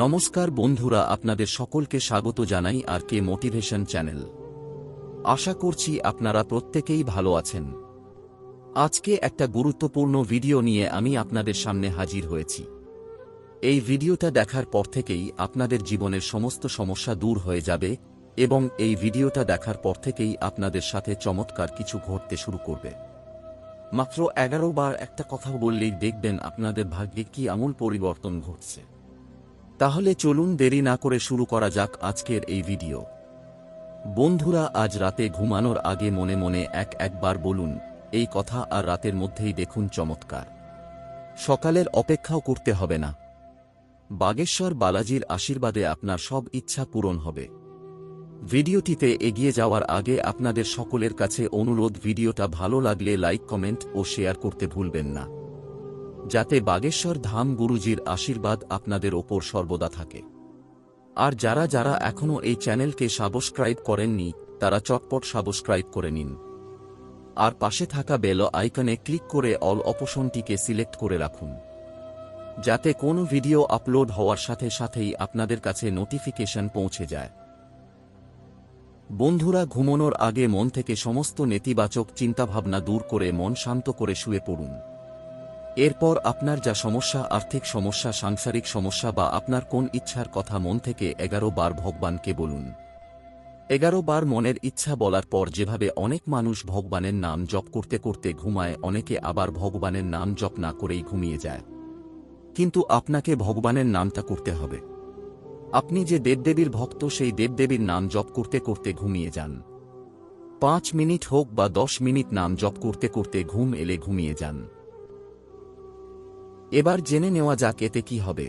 নমস্কার বন্ধুরা, আপনাদের সকলকে স্বাগত জানাই আর কে মোটিভেশন চ্যানেল। আশা করছি আপনারা প্রত্যেকেই ভালো আছেন। আজকে একটা গুরুত্বপূর্ণ ভিডিও নিয়ে আমি আপনাদের সামনে হাজির হয়েছি। এই ভিডিওটা দেখার পর থেকেই আপনাদের জীবনের সমস্ত সমস্যা দূর হয়ে যাবে এবং এই ভিডিওটা দেখার পর থেকেই আপনাদের সাথে চমৎকার কিছু ঘটতে শুরু করবে। মাত্র এগারো বার একটা কথা বললেই দেখবেন আপনাদের ভাগ্যে কি আমূল পরিবর্তন ঘটছে। তাহলে চলুন দেরি না করে শুরু করা যাক আজকের এই ভিডিও। বন্ধুরা, আজ রাতে ঘুমানোর আগে মনে মনে এক একবার বলুন, এই কথা আর রাতের মধ্যেই দেখুন চমৎকার। সকালের অপেক্ষাও করতে হবে না। বাগেশ্বর বালাজির আশীর্বাদে আপনার সব ইচ্ছা পূরণ হবে। ভিডিওটিতে এগিয়ে যাওয়ার আগে আপনাদের সকলের কাছে অনুরোধ, ভিডিওটা ভালো লাগলে লাইক, কমেন্ট ও শেয়ার করতে ভুলবেন না। যাতে বাগেশ্বর ধাম গুরুজির আশীর্বাদ আপনাদের ওপর সর্বদা থাকে। আর যারা যারা এখনও এই চ্যানেলকে সাবস্ক্রাইব করেননি, তারা চটপট সাবস্ক্রাইব করে নিন। আর পাশে থাকা বেল আইকনে ক্লিক করে অল অপশনটিকে সিলেক্ট করে রাখুন। যাতে কোনো ভিডিও আপলোড হওয়ার সাথে সাথেই আপনাদের কাছে নোটিফিকেশন পৌঁছে যায়। বন্ধুরা, ঘুমানোর আগে মন থেকে সমস্ত নেতিবাচক চিন্তাভাবনা দূর করে মন শান্ত করে শুয়ে পড়ুন। এরপর আপনার যা সমস্যা, আর্থিক সমস্যা, সাংসারিক সমস্যা বা আপনার কোন ইচ্ছার কথা মন থেকে এগারো বার ভগবানকে বলুন। এগারো বার মনের ইচ্ছা বলার পর যেভাবে অনেক মানুষ ভগবানের নাম জপ করতে করতে ঘুমায়, অনেকে আবার ভগবানের নাম জপ না করেই ঘুমিয়ে যায়। কিন্তু আপনাকে ভগবানের নামটা করতে হবে। আপনি যে দেবদেবীর ভক্ত, সেই দেবদেবীর নাম জপ করতে করতে ঘুমিয়ে যান। পাঁচ মিনিট হোক বা দশ মিনিট নাম জপ করতে করতে ঘুম এলে ঘুমিয়ে যান। এবার জেনে নেওয়া যাক এতে কি হবে।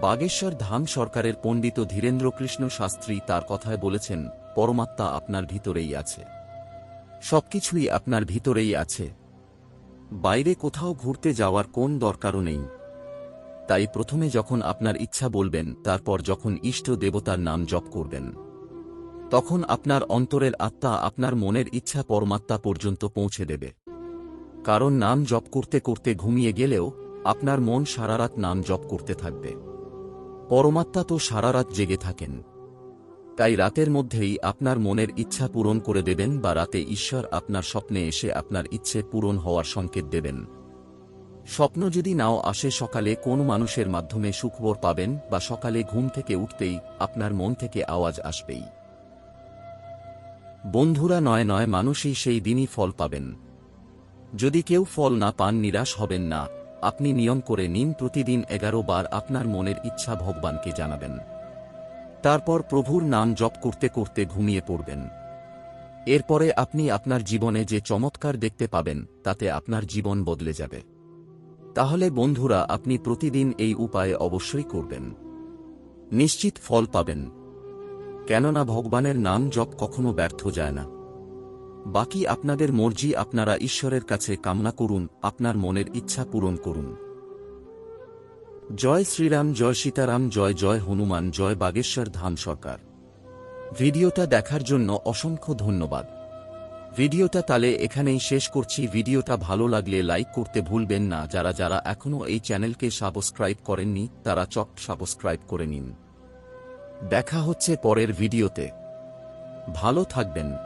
বাগেশ্বর ধাম সরকারের পণ্ডিত ধীরেন্দ্রকৃষ্ণ শাস্ত্রী তার কথায় বলেছেন, পরমাত্মা আপনার ভিতরেই আছে। সবকিছুই আপনার ভিতরেই আছে। বাইরে কোথাও ঘুরতে যাওয়ার কোন দরকারও নেই। তাই প্রথমে যখন আপনার ইচ্ছা বলবেন, তারপর যখন ইষ্ট দেবতার নাম জপ করবেন। তখন আপনার অন্তরের আত্মা আপনার মনের ইচ্ছা পরমাত্মা পর্যন্ত পৌঁছে দেবে। কারণ নাম জপ করতে করতে ঘুমিয়ে গেলেও আপনার মন সারারাত নাম জপ করতে থাকবে। পরমাত্মা তো সারারাত জেগে থাকেন। তাই রাতের মধ্যেই আপনার মনের ইচ্ছা পূরণ করে দেবেন বা রাতে ঈশ্বর আপনার স্বপ্নে এসে আপনার ইচ্ছে পূরণ হওয়ার সংকেত দেবেন। স্বপ্ন যদি নাও আসে সকালে কোন মানুষের মাধ্যমে সুখবর পাবেন বা সকালে ঘুম থেকে উঠতেই আপনার মন থেকে আওয়াজ আসবেই। বন্ধুরা নয় নয় মানুষই সেই দিনই ফল পাবেন। যদি কেউ ফল না পান, নিরাশ হবেন না। আপনি নিয়ম করে নিন, প্রতিদিন এগারো বার আপনার মনের ইচ্ছা ভগবানকে জানাবেন। তারপর প্রভুর নাম জপ করতে করতে ঘুমিয়ে পড়বেন। এরপরে আপনি আপনার জীবনে যে চমৎকার দেখতে পাবেন, তাতে আপনার জীবন বদলে যাবে। তাহলে বন্ধুরা, আপনি প্রতিদিন এই উপায়ে অবশ্যই করবেন। নিশ্চিত ফল পাবেন। কেননা ভগবানের নাম জপ কখনো ব্যর্থ যায় না। বাকি আপনাদের মর্জি আপনারা ঈশ্বরের কাছে কামনা করুন, আপনার মনের ইচ্ছা পূরণ করুন। জয় শ্রীরাম, জয় সীতারাম, জয় জয় হনুমান, জয় বাগেশ্বর ধাম সরকার। ভিডিওটা দেখার জন্য অসংখ্য ধন্যবাদ। ভিডিওটা তালে এখানেই শেষ করছি। ভিডিওটা ভালো লাগলে লাইক করতে ভুলবেন না। যারা যারা এখনও এই চ্যানেলকে সাবস্ক্রাইব করেননি, তারা চট সাবস্ক্রাইব করে নিন। দেখা হচ্ছে পরের ভিডিওতে। ভালো থাকবেন।